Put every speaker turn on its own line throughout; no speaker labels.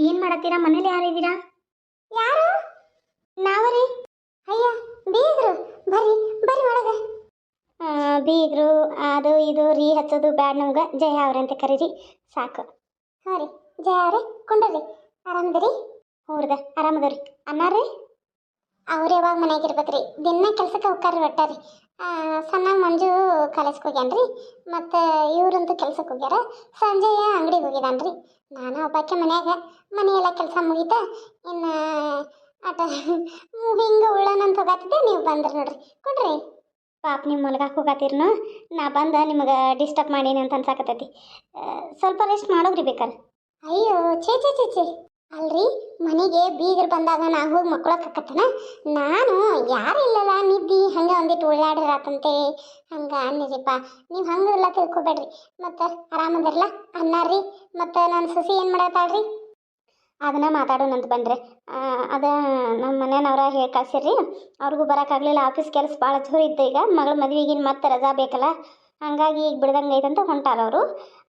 ಏನು ಮಾಡತ್ತೀರಾ? ಮನೇಲಿ ಯಾರಿದ್ದೀರಾ ಯಾರು? ನಾವರಿ? ಅಯ್ಯ, ಬೀಗ್ರು. ಬರ್ರಿ ಬರ್ರಿ ಒಳಗೆ. ಬೀಗ್ರು, ಅದು ಇದು, ರೀ ಹಚ್ಚೋದು ಬ್ಯಾಡ್ ನಮ್ಗೆ. ಜಯ ಅವ್ರಂತ ಕರೀರಿ. ಸಾಕು. ಹಾಂ ರೀ, ಜಯ ಅವ್ರೆ ಕೊಂಡ್ರಿ ಆರಾಮದ್ರಿ ಹೋರ್ದ ಆರಾಮದವ್ರಿ ಅನ್ನಾರ್ರಿ ಅವ್ರು ಯಾವಾಗ ಮನೆಗೆ ಇರ್ಬೇಕ್ರಿ? ದಿನ ಕೆಲ್ಸಕ್ಕೆ ಹೋಗ್ತಾರ್ರಿ ಒಟ್ಟಾರಿ ಸಣ್ಣ ಮಂಜು ಕಾಲೇಜ್ಗೆ ಹೋಗ್ಯಾನ್ರಿ. ಮತ್ತು ಇವ್ರಂತೂ ಕೆಲ್ಸಕ್ಕೆ ಹೋಗ್ಯಾರ. ಸಂಜೆಯ ಅಂಗಡಿಗೆ ಹೋಗಿದಾನ್ರಿ. ನಾನು ಒಬ್ಬಾಕೆ ಮನ್ಯಾಗ, ಮನೆಯೆಲ್ಲ ಕೆಲಸ ಮುಗೀತ, ಇನ್ನು ಆಟ ಹಿಂಗೆ ಉಳ್ಳನಂತ ಹೋಗತ್ತಿದ್ದೆ ನೀವು ಬಂದ್ರಿ ನೋಡ್ರಿ. ಕೊಡ್ರಿ. ಪಾಪ ನಿಮ್ಮ ಮಲ್ಗಾಕ್ ಹೋಗತ್ತೀರ್ನು ನಾ ಬಂದು ನಿಮಗೆ ಡಿಸ್ಟರ್ಬ್ ಮಾಡೀನಿ ಅಂತ ಅನ್ಸಾಕತ್ತೈತಿ. ಸ್ವಲ್ಪ ರೆಸ್ಟ್ ಮಾಡೋದ್ರಿ ಬೇಕಾರೆ. ಅಯ್ಯೋ, ಛೇ ಛೇ ಛೇ ಛೇ. ಅಲ್ರಿ? ಮನೆಗೆ ಬೀಗರು ಬಂದಾಗ ನಾ ಹೋಗಿ ಮಕ್ಕಳಕ್ಕತ್ತನ ನಾನು ಯಾರು ಇಲ್ಲಲ್ಲ, ನಿದ್ದಿ ಹಂಗೆ ಒಂದಿಟ್ಟು ಉಳ್ಳಾಡಿರತ್ತಂತೆ ಹಂಗೆ ಅನ್ನಿರಿಪ್ಪ. ನೀವು ಹಂಗೆಲ್ಲ ತಿಳ್ಕೊಬೇಡ್ರಿ. ಮತ್ತು ಆರಾಮದಿರಲ್ಲ ಅನ್ನಾರ್ರಿ. ಮತ್ತು ನನ್ನ ಸಸಿ ಏನು ಮಾಡತ್ತಾಳ್ರಿ? ಅದನ್ನ ಮಾತಾಡೋಣಂತ ಬಂದ್ರೆ. ಅದ ನಮ್ಮ ಮನೆಯವ್ರ ಹೇಳಿ ಕಳ್ಸಿರ್ರಿ. ಅವ್ರಿಗೂ ಬರೋಕ್ಕಾಗಲಿಲ್ಲ ಆಫೀಸ್ ಕೆಲಸ ಭಾಳ ಜೋರು ಇತ್ತು ಈಗ. ಮಗಳ ಮದುವೆಗಿನ ಮತ್ತೆ ರಜಾ ಬೇಕಲ್ಲ? ಹಂಗಾಗಿ ಈಗ ಬಿಡ್ದಂಗೆ ಐತಂತ ಹೊಂಟಾರ ಅವರು.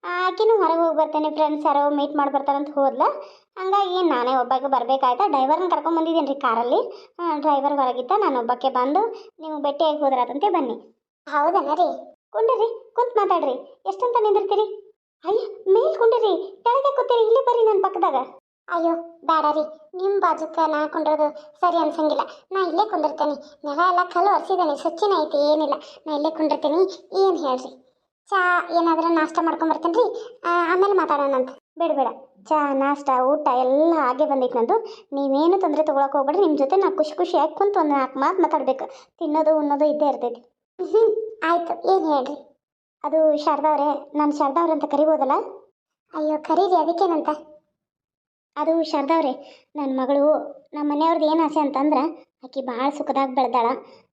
ಆಕಿನೂ ಹೊರಗೆ ಹೋಗಿ ಬರ್ತೇನೆ ಫ್ರೆಂಡ್ಸ್ ಯಾರೋ ಮೀಟ್ ಮಾಡಿ ಬರ್ತಾರಂತ ಹೋದ್ಲ. ಹಂಗಾಗಿ ನಾನೇ ಒಬ್ಬಾಕೆ ಬರಬೇಕಾಯ್ತಾ? ಡ್ರೈವರ್ನ ಕರ್ಕೊಂಬಂದಿದ್ದೀನಿ ರೀ ಕಾರಲ್ಲಿ. ಡ್ರೈವರ್ ಹೊರಗಿದ್ದ ನಾನು ಒಬ್ಬಕ್ಕೆ ಬಂದು ನೀವು ಭೇಟಿಯಾಗಿ ಹೋದ್ರಾತಂತೆ ಬನ್ನಿ. ಹೌದನ ರೀ ಕುಂಡ್ರಿ ಕುಂತ್ ಮಾತಾಡ್ರಿ. ಎಷ್ಟಂತ ನಿಂದಿರ್ತೀರಿ? ಅಯ್ಯ ಮೇಲ್ ಕುಂಡ್ರಿ. ಕೆಳಗೆ ಕೂತೀರಿ ಇಲ್ಲಿ ಬರ್ರಿ ನನ್ನ ಪಕ್ಕದಾಗ. ಅಯ್ಯೋ ಬೇಡ ರೀ ನಿಮ್ಮ ಬಾಜುಕ ನಾ ಕುಂಡ್ರದು ಸರಿ ಅನ್ಸಂಗಿಲ್ಲ. ನಾ ಇಲ್ಲೇ ಕುಂದಿರ್ತೇನೆ. ನೆಲ ಎಲ್ಲ ಕಲ್ಲು ಒರೆಸಿದ್ದೇನೆ ಸ್ವಚ್ಛನ ಐತಿ ಏನಿಲ್ಲ. ನಾ ಇಲ್ಲೇ ಕುಂಡಿರ್ತೀನಿ ಏನು ಹೇಳ್ರಿ? ಚಾ ಏನಾದರೂ ನಾಷ್ಟ ಮಾಡ್ಕೊಂಬರ್ತೇನೆ ರೀ ಆಮೇಲೆ ಮಾತಾಡೋಣಂತ. ಬೇಡ ಬೇಡ. ಚಾ ನಾಷ್ಟ ಊಟ ಎಲ್ಲ ಹಾಗೆ ಬಂದೈತೆ ನಂದು. ನೀವೇನು ತೊಂದರೆ ತೊಗೊಳಕ್ಕೆ ಹೋಗ್ಬೇಡ್ರಿ ನಿಮ್ಮ ಜೊತೆ ನಾ ಖುಷಿ ಖುಷಿಯಾಗಿ ಕುಂತು ಒಂದು ನಾಲ್ಕು ಮಾತು ಮಾತಾಡ್ಬೇಕು. ತಿನ್ನೋದು ಉಣ್ಣೋದು ಇದ್ದೇ ಇರ್ತೈತಿ. ಹ್ಞೂ ಆಯಿತು ಏನು ಹೇಳ್ರಿ? ಅದು ಶಾರದಾ ಅವರೇ ನಾನು ಶಾರದಾ ಅವ್ರೆ ಅಂತ ಕರಿಬೋದಲ್ಲ? ಅಯ್ಯೋ ಕರೀರಿ ಅದಕ್ಕೇನಂತ? ಅದು ಶಾರದಾ ಅವರೇ ನನ್ನ ಮಗಳು ನಮ್ಮ ಮನೆಯವ್ರದ್ದು ಏನು ಆಸೆ ಅಂತಂದ್ರೆ ಆಕೆ ಭಾಳ ಸುಖದಾಗ ಬೆಳೆದಾಳ.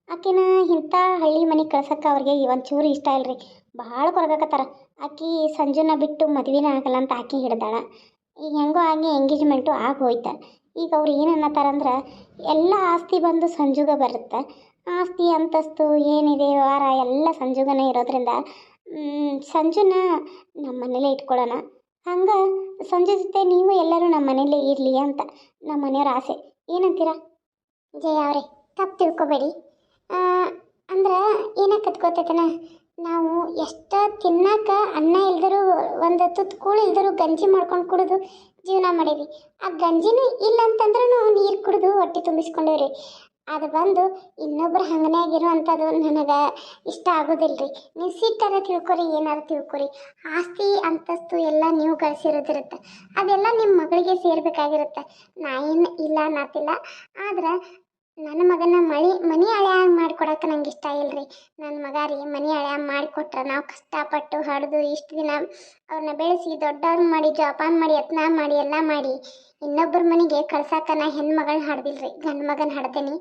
ಆಕಿನ ಇಂಥ ಹಳ್ಳಿ ಮನೆಗೆ ಕಳ್ಸಕ್ಕೆ ಅವ್ರಿಗೆ ಒಂಚೂರು ಇಷ್ಟ ಇಲ್ರಿ. ಭಾಳ ಕೊರಗಾಕತ್ತಾರ. ಆಕಿ ಸಂಜೆನ ಬಿಟ್ಟು ಮದುವೆನೇ ಆಗಲ್ಲ ಅಂತ ಆಕೆ ಹಿಡ್ದಾಳ. ಈಗ ಹೆಂಗೋ ಆಗಿ ಎಂಗೇಜ್ಮೆಂಟು ಆಗಿ ಹೋಯ್ತ. ಈಗ ಅವ್ರು ಏನು ಅನ್ನತ್ತಾರಂದ್ರೆ ಎಲ್ಲ ಆಸ್ತಿ ಬಂದು ಸಂಜುಗ ಬರುತ್ತೆ. ಆಸ್ತಿ ಅಂತಸ್ತು ಏನಿದೆ, ವ್ಯವಹಾರ ಎಲ್ಲ ಸಂಜುಗನೇ ಇರೋದ್ರಿಂದ ಸಂಜುನ ನಮ್ಮ ಮನೇಲೇ ಇಟ್ಕೊಳ್ಳೋಣ ಹಂಗೆ ಸಂಜೆ ಜೊತೆ ನೀವು ಎಲ್ಲರೂ ನಮ್ಮ ಮನೇಲೇ ಇರಲಿ ಅಂತ ನಮ್ಮ ಮನೆಯವ್ರ ಆಸೆ. ಏನಂತೀರಾ? ಜಯ ಅವರೇ, ತಪ್ಪು ತಿಳ್ಕೊಬೇಡಿ. ಅಂದ್ರೆ ಏನಕ್ಕೆ ಗೊತ್ತೈತನ? ನಾವು ಎಷ್ಟ ತಿನ್ನಕ ಅನ್ನ ಇಲ್ದರೂ, ಒಂದು ತುತ್ತು ಕೂಳು ಇಲ್ದರೂ ಗಂಜಿ ಮಾಡ್ಕೊಂಡು ಕುಡಿದು ಜೀವನ ಮಾಡೀವಿ ಆ ಗಂಜಿನೂ ಇಲ್ಲ ಅಂತಂದ್ರೂ ನೀರು ಕುಡಿದು ಹೊಟ್ಟೆ ತುಂಬಿಸ್ಕೊಂಡೇವ್ರಿ. ಅದು ಬಂದು ಇನ್ನೊಬ್ರ ಹಂಗನಾಗಿರೋ ಅಂಥದ್ದು ನನಗೆ ಇಷ್ಟ ಆಗೋದಿಲ್ರಿ. ನೀವು ಸಿಟ್ಟಾರ ತಿಳ್ಕೊರಿ, ಏನಾರು ತಿಳ್ಕೊರಿ. ಆಸ್ತಿ, ಅಂತಸ್ತು ಎಲ್ಲ ನೀವು ಗಳಿಸಿರೋದಿರುತ್ತೆ. ಅದೆಲ್ಲ ನಿಮ್ಮ ಮಗಳಿಗೆ ಸೇರಬೇಕಾಗಿರುತ್ತೆ. ನಾ ಏನು ಇಲ್ಲ, ನಾತಿಲ್ಲ. ಆದ್ರೆ ನನ್ನ ಮಗನ ಮಳಿ, ಮನಿ ಹಳೆಯ ಮಾಡಿಕೊಡಕ್ಕೆ ನಂಗೆ ಇಷ್ಟ ಇಲ್ರಿ. ನನ್ನ ಮಗ ರೀ, ಮನಿ ಹಳೆಯ ಮಾಡಿಕೊಟ್ರೆ ನಾವು ಕಷ್ಟಪಟ್ಟು ಹಡಿದು ಇಷ್ಟು ದಿನ ಅವ್ರನ್ನ ಬೆಳೆಸಿ ದೊಡ್ಡವ್ರನ್ನ ಮಾಡಿ, ಜೋಪಾನ ಮಾಡಿ, ಯತ್ನ ಮಾಡಿ, ಎಲ್ಲ ಮಾಡಿ, ಇನ್ನೊಬ್ಬರ ಮನೆಗೆ ಕಳ್ಸಾಕ ನಾ ಹೆಣ್ಮಗಳನ್ನ ಹಡ್ದಿಲ್ರಿ, ಗಂಡು ಮಗನ ಹಡ್ದೇನಿ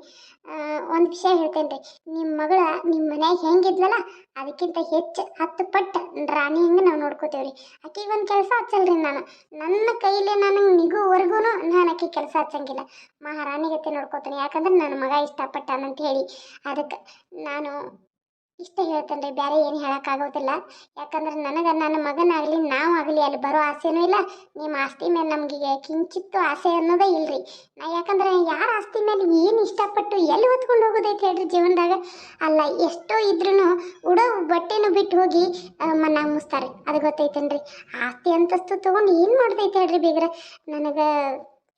ಒಂದು ವಿಷಯ ಹೇಳ್ತೇನೆ ರೀ ನಿಮ್ಮ ಮಗಳ ನಿಮ್ಮ ಮನ್ಯಾಗ ಹೆಂಗಿದ್ಲಲ್ಲ ಅದಕ್ಕಿಂತ ಹೆಚ್ಚು ಹತ್ತು ಪಟ್ಟು ರಾಣಿ ಹಂಗೆ ನಾವು ನೋಡ್ಕೋತೇವ್ರಿ. ಆಕಿಗೆ ಒಂದು ಕೆಲಸ ಹಚ್ಚಲ್ರಿ ನಾನು, ನನ್ನ ಕೈಲಿ ನನಗೆ ನಿಗುವರೆಗೂ ನಾನು ಆಕೆ ಕೆಲಸ ಹಚ್ಚಂಗಿಲ್ಲ. ಮಹಾರಾಣಿ ಗತಿ ನೋಡ್ಕೋತೀನಿ, ಯಾಕಂದ್ರೆ ನನ್ನ ಮಗ ಇಷ್ಟಪಟ್ಟಾನಂತ ಹೇಳಿ. ಅದಕ್ಕೆ ನಾನು ಇಷ್ಟ ಹೇಳ್ತೇನೆ ರೀ ಬೇರೆ ಏನು ಹೇಳೋಕ್ಕಾಗೋದಿಲ್ಲ. ಯಾಕಂದ್ರೆ ನನಗೆ ನನ್ನ ಮಗನಾಗಲಿ ನಾವು ಆಗಲಿ ಅಲ್ಲಿ ಬರೋ ಆಸೆನೂ ಇಲ್ಲ. ನಿಮ್ಮ ಆಸ್ತಿ ಮೇಲೆ ನಮಗೆ ಕಿಂಚಿತ್ತು ಆಸೆ ಅನ್ನೋದೇ ಇಲ್ರಿ. ನಾ ಯಾಕಂದ್ರೆ ಯಾರ ಆಸ್ತಿ ಮೇಲೆ ಏನು ಇಷ್ಟಪಟ್ಟು ಎಲ್ಲಿ ಹೊತ್ಕೊಂಡು ಹೋಗೋದೈತೆ ಹೇಳ್ರಿ ಜೀವನದಾಗ? ಅಲ್ಲ, ಎಷ್ಟೋ ಇದ್ರೂ ಉಡೋ ಬಟ್ಟೆನೂ ಬಿಟ್ಟು ಹೋಗಿ ಮನ ಮುಸ್ತಾರೆ. ಅದು ಗೊತ್ತೈತೇನ್ರಿ? ಆಸ್ತಿ ಅಂತಸ್ತು ತೊಗೊಂಡು ಏನು ಮಾಡ್ದೈತೆ ಹೇಳ್ರಿ ಬೀಗ್ರ? ನನಗೆ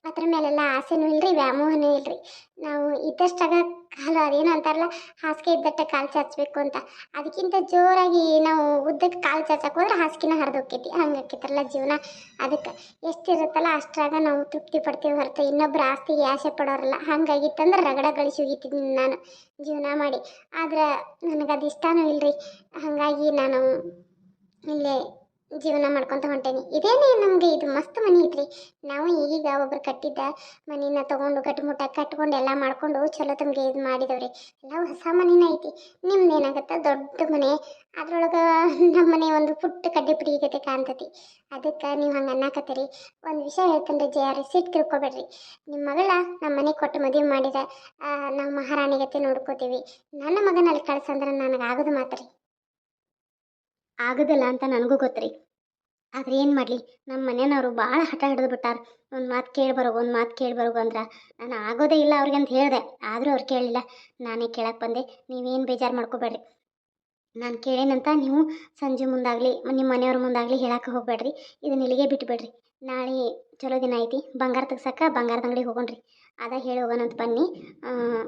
ಅದ್ರ ಮೇಲೆಲ್ಲ ಆಸೆನೂ ಇಲ್ರಿ, ವ್ಯಾಮೋಹನೂ ಇಲ್ರಿ. ನಾವು ಇದ್ದಷ್ಟಾಗ ಕಾಲು ಅದೇನು ಅಂತಾರಲ್ಲ, ಹಾಸಿಗೆ ಇದ್ದಟ್ಟ ಕಾಲು ಚಾಚಬೇಕು ಅಂತ. ಅದಕ್ಕಿಂತ ಜೋರಾಗಿ ನಾವು ಉದ್ದಕ್ಕೆ ಕಾಲು ಚಾಚಕ್ಕೆ ಹೋದ್ರೆ ಹಾಸಿಗೆನ ಹರಿದೋಕ್ಕೈತಿ ಹಂಗೆ ಆಕೈತಲ್ಲ ಜೀವನ. ಅದಕ್ಕೆ ಎಷ್ಟಿರುತ್ತಲ್ಲ, ಅಷ್ಟ್ರಾಗ ನಾವು ತೃಪ್ತಿ ಪಡ್ತೀವಿ ಹೊರತು ಇನ್ನೊಬ್ಬರ ಆಸ್ತಿಗೆ ಆಸೆ ಪಡೋರಲ್ಲ, ಹಂಗಾಗಿತ್ತಂದ್ರೆ ರಗಡ ಗಳಿಸಿ ಹೋಗಿದ್ದೀನಿ ನಾನು ಜೀವನ ಮಾಡಿ. ಆದ್ರೆ ನನಗೆ ಅದು ಇಷ್ಟನೂ ಇಲ್ರಿ, ಹಾಗಾಗಿ ನಾನು ಇಲ್ಲೇ ಜೀವನ ಮಾಡ್ಕೊತ ಹೊಂಟೇನಿ. ಇದೇನೇ ನಮಗೆ ಇದು ಮಸ್ತ್ ಮನೆ ಐತ್ರಿ. ನಾವು ಈಗೀಗ ಒಬ್ರು ಕಟ್ಟಿದ್ದ ಮನಿನ ತಗೊಂಡು ಗಟ್ಟಿಮುಟ್ಟ ಕಟ್ಕೊಂಡು ಎಲ್ಲ ಮಾಡ್ಕೊಂಡು ಚಲೋ ತಮಗೆ ಇದು ಮಾಡಿದವ್ರಿ. ಎಲ್ಲ ಹೊಸ ಮನಿನ ಐತಿ. ನಿಮ್ದು ಏನಾಗತ್ತೆ? ದೊಡ್ಡ ಮನೆ. ಅದ್ರೊಳಗೆ ನಮ್ಮ ಮನೆ ಒಂದು ಪುಟ್ಟ ಕಡ್ಡಿ ಪುಡಿ ಗತೆ ಕಾಣ್ತತಿ. ಅದಕ್ಕೆ ನೀವು ಹಂಗೆ ಅನ್ನಾಕತ್ತೀರಿ. ಒಂದು ವಿಷಯ ಹೇಳ್ತೇನೆ ಜೆ ಆರ್ ಸಿಟ್ಟು ತಿಳ್ಕೊಬೇಡ್ರಿ. ನಿಮ್ಮ ಮಗಳ ನಮ್ಮ ಮನೆ ಕೊಟ್ಟು ಮದುವೆ ಮಾಡಿದ ನಾವು ಮಹಾರಾಣಿಗತೆ ನೋಡ್ಕೋತೀವಿ. ನನ್ನ ಮಗನಲ್ಲಿ ಕಳ್ಸಂದ್ರೆ ನನಗೆ ಆಗೋದು ಮಾತ್ರ. ಆಗೋದಿಲ್ಲ ಅಂತ ನನಗೂ ಗೊತ್ತ್ರಿ.
ಆದ್ರೆ ಏನು ಮಾಡಲಿ ನಮ್ಮ ಮನೆಯವರು ಭಾಳ ಹಠ ಹಿಡಿದು ಬಿಟ್ಟಾರೆ. ಒಂದು ಮಾತು ಕೇಳಿ ಬರೋ ಒಂದು ಮಾತು ಕೇಳಿ ಬರೋ ಅಂದ್ರೆ ನಾನು ಆಗೋದೇ ಇಲ್ಲ ಅವ್ರಿಗೆ ಅಂತ ಹೇಳಿದೆ. ಆದರೂ ಅವ್ರು ಕೇಳಿಲ್ಲ. ನಾನೇ ಕೇಳಕ್ಕೆ ಬಂದೆ. ನೀವೇನು ಬೇಜಾರು ಮಾಡ್ಕೋಬೇಡ್ರಿ. ನಾನು ಕೇಳೇನಂತ ನೀವು ಸಂಜೆ ಮುಂದಾಗಲಿ ನಿಮ್ಮ ಮನೆಯವ್ರ ಮುಂದಾಗಲಿ ಹೇಳಕ್ಕೆ ಹೋಗಬೇಡ್ರಿ. ಇದನ್ನ ಇಲ್ಲಿಗೆ ಬಿಟ್ಟುಬಿಡ್ರಿ ನಾಳೆ ಚಲೋ ದಿನ ಐತಿ. ಬಂಗಾರ ತೆಗ್ಸಕ್ಕೆ ಬಂಗಾರದ ಅಂಗಡಿಗೆ ಹೋಗೋಣ್ರಿ. ಅದ ಹೇಳಿ ಹೋಗೋಣಂತ ಬನ್ನಿ.